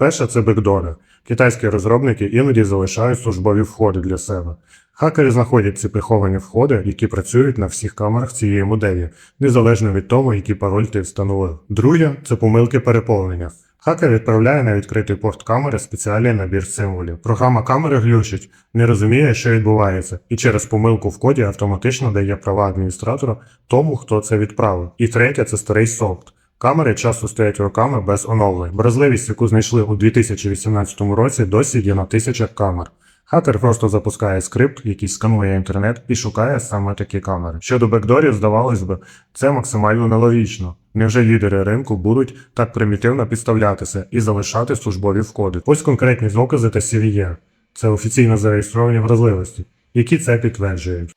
Перше це бекдори. Китайські розробники іноді залишають службові входи для себе. Хакери знаходять ці приховані входи, які працюють на всіх камерах цієї моделі, незалежно від того, який пароль ти встановив. Друге це помилки переповнення. Хакер відправляє на відкритий порт камери спеціальний набір символів. Програма камери глючить, не розуміє, що відбувається, і через помилку в коді автоматично дає права адміністратора тому, хто це відправив. І третє це старий софт. Камери часто стоять роками без оновлень. Вразливість, яку знайшли у 2018 році, досі є на тисячах камер. Хакер просто запускає скрипт, який сканує інтернет і шукає саме такі камери. Щодо бекдорів, здавалось би, це максимально нелогічно. Невже лідери ринку будуть так примітивно підставлятися і залишати службові входи? Ось конкретні докази та CVE. Це офіційно зареєстровані вразливості, які це підтверджують.